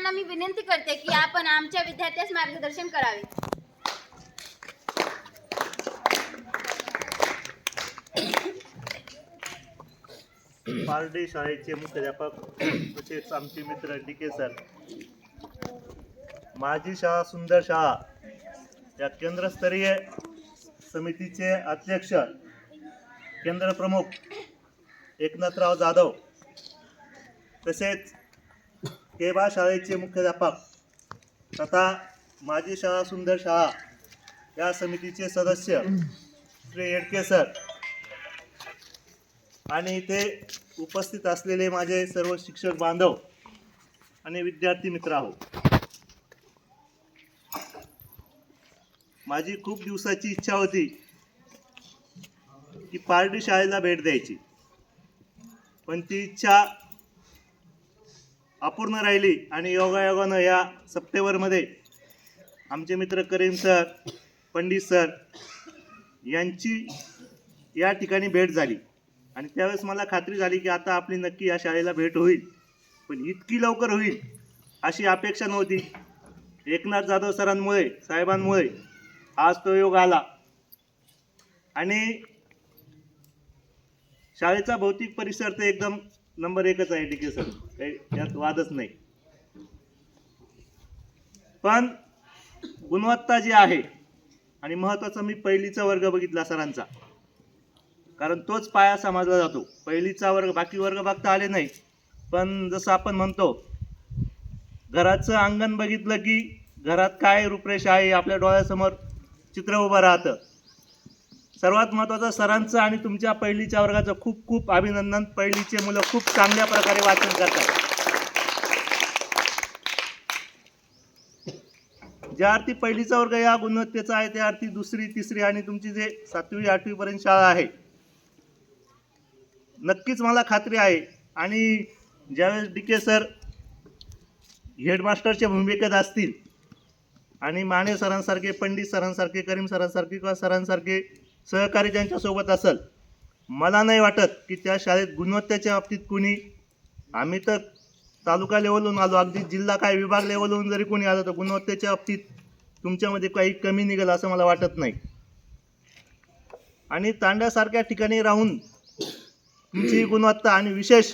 सर्वांना मी विनंती करते की आपण आमच्या विद्यार्थ्यास मार्गदर्शन करावे. पारडी शाळेचे मुख्याध्यापक तसेच आमचे मित्र डी के सर. माझी शाळा सुंदर शाळा या केंद्रस्तरीय समितीचे अध्यक्ष केंद्र प्रमुख एकनाथराव जाधव तसेच केबा शाळेचे मुख्याध्यापक तथा माझी शाळा सुंदर शाळा या समितीचे सदस्य श्री येडके सर. आणि इथे उपस्थित असलेले माझे सर्व शिक्षक बांधव आणि विद्यार्थी मित्र आहो. माझी खूप दिवसाची इच्छा होती की पार्टी शाळेला भेट द्यायची. पण ती इच्छा अपूर्ण राहिली आणि योगायोगानं या सप्टेंबरमध्ये आमचे मित्र करीम सर पंडित सर यांची या ठिकाणी भेट झाली. आणि त्यावेळेस मला खात्री झाली की आता आपली नक्की या शाळेला भेट होईल. पण इतकी लवकर होईल अशी अपेक्षा नव्हती. एकनाथ जाधव सरांमुळे साहेबांमुळे आज तो योग आला. आणि शाळेचा भौतिक परिसर तर एकदम नंबर एकच आहे डी के सर. काही यात वादच नाही. पण गुणवत्ता जी आहे आणि महत्त्वाचं मी पहिलीचा वर्ग बघितला सरांचा कारण तोच पाया समजला जातो. पहिलीचा वर्ग बाकी वर्ग बघता आले नाही. पण जसं आपण म्हणतो घराचं अंगण बघितलं की घरात काय रूपरेषा आहे आपल्या डोळ्यासमोर चित्र उभं राहतं. सर्वात महत्त्वाचं सरांचं आणि तुमच्या पहिलीच्या वर्गाचं खूप खूप अभिनंदन. पहिलीचे मुलं खूप चांगल्या प्रकारे वाचन करतात. ज्या अर्थी पहिलीचा वर्ग या गुणवत्तेचा आहे त्या अर्थी दुसरी तिसरी आणि तुमची जे सातवी आठवीपर्यंत शाळा आहे नक्कीच मला खात्री आहे. आणि ज्यावेळेस डी के सर हेडमास्टरच्या भूमिकेत असतील आणि माने सरांसारखे पंडित सरांसारखे करीम सरांसारखे किंवा सरांसारखे सहकारी त्यांच्यासोबत असेल मला नाही वाटत की त्या शाळेत गुणवत्तेच्या बाबतीत कुणी आम्ही तर तालुका लेवलहून आलो अगदी जिल्हा काय विभाग लेवलहून जरी कोणी आलं तर गुणवत्तेच्या बाबतीत तुमच्यामध्ये काही कमी निघेल असं मला वाटत नाही. आणि तांड्यासारख्या ठिकाणी राहून तुमची गुणवत्ता आणि विशेष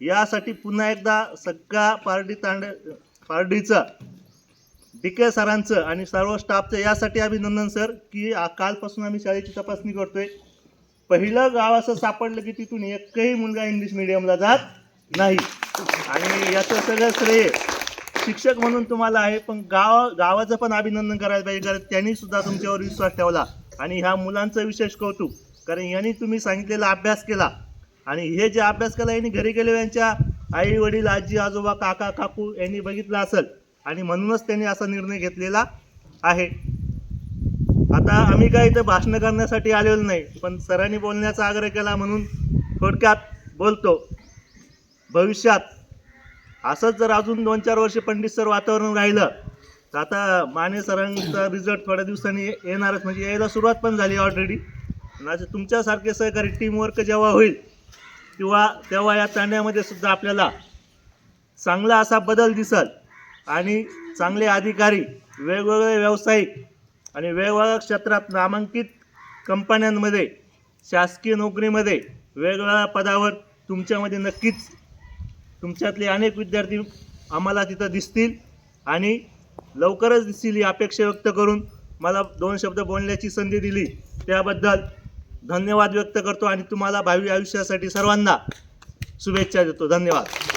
यासाठी पुन्हा एकदा सगळ्या पारडी तांड पार्टीचा डी के सरांचं आणि सर्व स्टाफचं यासाठी अभिनंदन सर की कालपासून आम्ही शाळेची तपासणी करतोय. पहिलं गाव असं सापडलं की तिथून एकही मुलगा इंग्लिश मिडियमला जात नाही. आणि याचं सगळं श्रेय शिक्षक म्हणून तुम्हाला आहे पण गाव गावाचं पण अभिनंदन करायला पाहिजे कारण त्यांनी सुद्धा तुमच्यावर विश्वास ठेवला. आणि ह्या मुलांचं विशेष कौतुक कारण यांनी तुम्ही सांगितलेला अभ्यास केला. आणि हे जे अभ्यास केला यांनी घरी गेले यांच्या आई वडील आजी आजोबा काका काकू यांनी बघितलं असेल आणि म्हणूनच त्यांनी असा निर्णय घेतलेला आहे. आता आम्ही काय इथं भाषणं करण्यासाठी आलेलो नाही पण सरांनी बोलण्याचा आग्रह केला म्हणून थोडक्यात बोलतो. भविष्यात असंच जर अजून दोन चार वर्ष पंडित सर वातावरण राहिलं तर आता माने सरांचा रिझल्ट थोड्या दिवसांनी येणारच म्हणजे यायला सुरुवात पण झाली ऑलरेडी असं तुमच्यासारखे सहकारी टीमवर्क जेव्हा होईल किंवा तेव्हा या तांड्यामध्ये सुद्धा आपल्याला चांगला असा बदल दिसल. आणि चांगले अधिकारी वेगवेगळे व्यावसायिक आणि वेगवेगळ्या क्षेत्रात नामांकित कंपन्यांमध्ये शासकीय नोकरीमध्ये वेगवेगळ्या पदावर तुमच्यामध्ये नक्कीच तुमच्यातले अनेक विद्यार्थी आम्हाला तिथं दिसतील आणि लवकरच दिसतील ही अपेक्षा व्यक्त करून मला दोन शब्द बोलण्याची संधी दिली. त्याबद्दल धन्यवाद व्यक्त करतो आणि तुम्हाला भावी आयुष्यासाठी सर्वांना शुभेच्छा देतो. धन्यवाद.